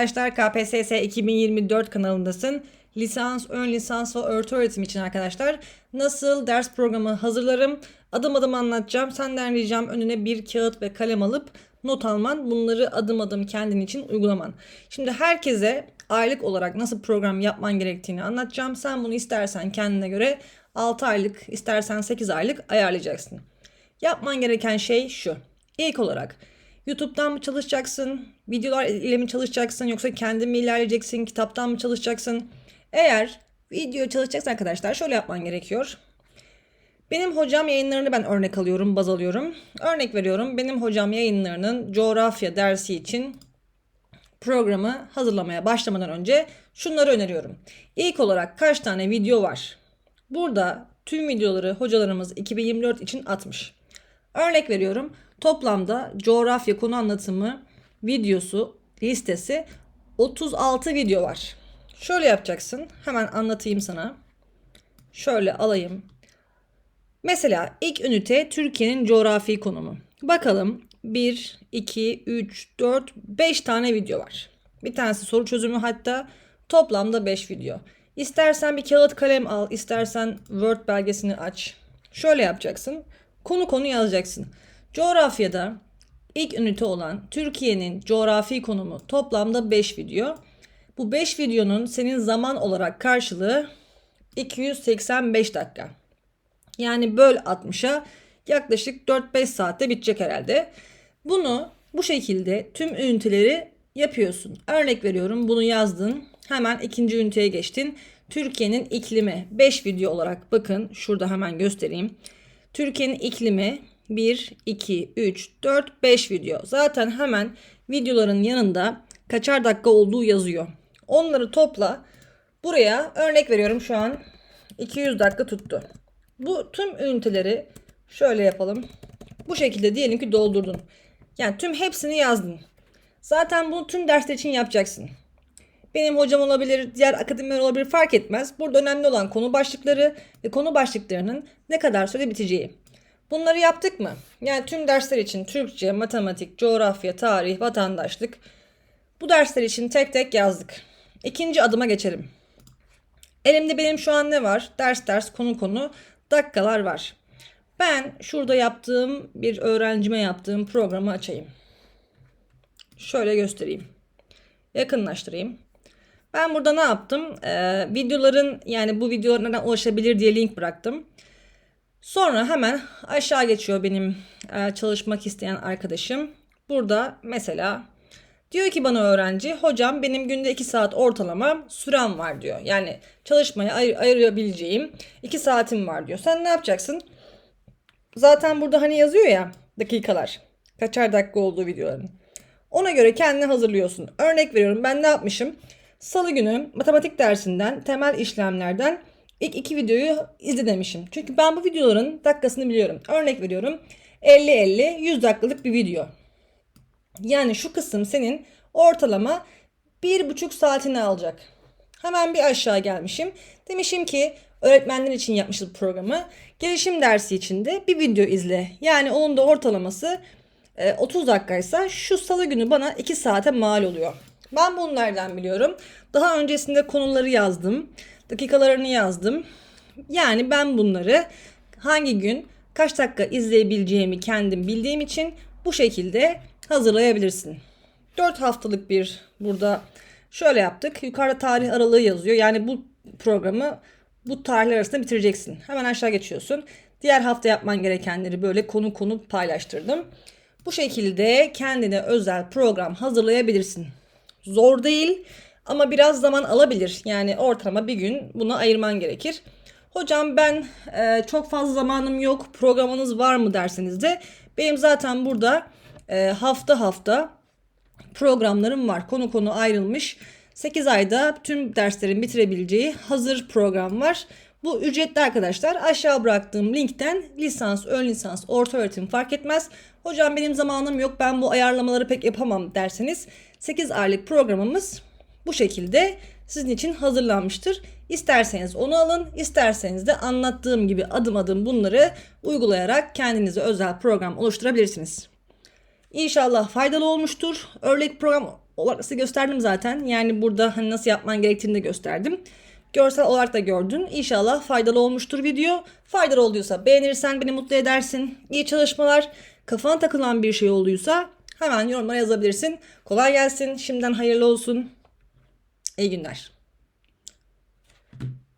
Arkadaşlar KPSS 2024 kanalındasın. Lisans, ön lisans ve örtü öğretim için arkadaşlar nasıl ders programı hazırlarım adım adım anlatacağım. Senden ricam önüne bir kağıt ve kalem alıp not alman. Bunları adım adım kendin için uygulaman. Şimdi herkese aylık olarak nasıl program yapman gerektiğini anlatacağım. Sen bunu istersen kendine göre 6 aylık istersen 8 aylık ayarlayacaksın. Yapman gereken şey şu. İlk olarak YouTube'dan mı çalışacaksın? Videolar ile mi çalışacaksın? Yoksa kendin mi ilerleyeceksin? Kitaptan mı çalışacaksın? Eğer video çalışacaksan arkadaşlar şöyle yapman gerekiyor. Benim hocam yayınlarını ben örnek alıyorum, baz alıyorum. Örnek veriyorum. Benim hocam yayınlarının coğrafya dersi için programı hazırlamaya başlamadan önce şunları öneriyorum. İlk olarak kaç tane video var? Burada tüm videoları hocalarımız 2024 için atmış. Örnek veriyorum. Toplamda coğrafya konu anlatımı videosu listesi 36 video var. Şöyle yapacaksın. Hemen anlatayım sana. Şöyle alayım. Mesela ilk ünite Türkiye'nin coğrafi konumu. Bakalım 1, 2, 3, 4, 5 tane video var. Bir tanesi soru çözümü hatta toplamda 5 video. İstersen bir kağıt kalem al, istersen Word belgesini aç. Şöyle yapacaksın. Konu konu yazacaksın. Coğrafyada ilk ünite olan Türkiye'nin coğrafi konumu toplamda 5 video. Bu 5 videonun senin zaman olarak karşılığı 285 dakika. Yani böl 60'a yaklaşık 4-5 saatte bitecek herhalde. Bunu bu şekilde tüm üniteleri yapıyorsun. Örnek veriyorum bunu yazdın. Hemen ikinci üniteye geçtin. Türkiye'nin iklimi 5 video olarak bakın şurada hemen göstereyim. Türkiye'nin iklimi 1, 2, 3, 4, 5 video. Zaten hemen videoların yanında kaçar dakika olduğu yazıyor. Onları topla. Buraya örnek veriyorum şu an 200 dakika tuttu. Bu tüm üniteleri şöyle yapalım. Bu şekilde diyelim ki doldurdun. Yani tüm hepsini yazdın. Zaten bunu tüm dersler için yapacaksın. Benim hocam olabilir, diğer akademiler olabilir fark etmez. Burada önemli olan konu başlıkları ve konu başlıklarının ne kadar süre biteceği. Bunları yaptık mı? Yani tüm dersler için Türkçe, matematik, coğrafya, tarih, vatandaşlık bu dersler için tek tek yazdık. İkinci adıma geçelim. Elimde benim şu an ne var? Ders ders, konu konu, dakikalar var. Ben şurada yaptığım bir öğrencime yaptığım programı açayım. Şöyle göstereyim. Yakınlaştırayım. Ben burada ne yaptım? Ee, videoların yani bu videolara ulaşabilir diye link bıraktım. Sonra hemen aşağı geçiyor benim e, çalışmak isteyen arkadaşım. Burada mesela diyor ki bana öğrenci hocam benim günde 2 saat ortalama sürem var diyor. Yani çalışmaya ayır, ayırabileceğim 2 saatim var diyor. Sen ne yapacaksın? Zaten burada hani yazıyor ya dakikalar. Kaçar dakika olduğu videoların. Ona göre kendini hazırlıyorsun. Örnek veriyorum ben ne yapmışım? Salı günü matematik dersinden temel işlemlerden ilk iki videoyu izle demişim. Çünkü ben bu videoların dakikasını biliyorum. Örnek veriyorum 50-50 100 dakikalık bir video. Yani şu kısım senin ortalama bir buçuk saatini alacak. Hemen bir aşağı gelmişim. Demişim ki öğretmenler için yapmışız bu programı. Gelişim dersi için de bir video izle. Yani onun da ortalaması 30 dakikaysa şu salı günü bana 2 saate mal oluyor. Ben bunlardan biliyorum. Daha öncesinde konuları yazdım. Dakikalarını yazdım. Yani ben bunları hangi gün kaç dakika izleyebileceğimi kendim bildiğim için bu şekilde hazırlayabilirsin. 4 haftalık bir burada şöyle yaptık. Yukarıda tarih aralığı yazıyor. Yani bu programı bu tarihler arasında bitireceksin. Hemen aşağı geçiyorsun. Diğer hafta yapman gerekenleri böyle konu konu paylaştırdım. Bu şekilde kendine özel program hazırlayabilirsin. Zor değil ama biraz zaman alabilir. Yani ortalama bir gün buna ayırman gerekir. Hocam ben e, çok fazla zamanım yok programınız var mı derseniz de benim zaten burada e, hafta hafta programlarım var. Konu konu ayrılmış. 8 ayda tüm derslerin bitirebileceği hazır program var. Bu ücretli arkadaşlar aşağı bıraktığım linkten lisans, ön lisans, orta öğretim fark etmez. Hocam benim zamanım yok ben bu ayarlamaları pek yapamam derseniz 8 aylık programımız bu şekilde sizin için hazırlanmıştır. İsterseniz onu alın, isterseniz de anlattığım gibi adım adım bunları uygulayarak kendinize özel program oluşturabilirsiniz. İnşallah faydalı olmuştur. Örnek program olarak size gösterdim zaten. Yani burada hani nasıl yapman gerektiğini de gösterdim. Görsel olarak da gördün. İnşallah faydalı olmuştur video. Faydalı olduysa beğenirsen beni mutlu edersin. İyi çalışmalar. Kafana takılan bir şey olduysa hemen yorumlara yazabilirsin. Kolay gelsin. Şimdiden hayırlı olsun. İyi günler.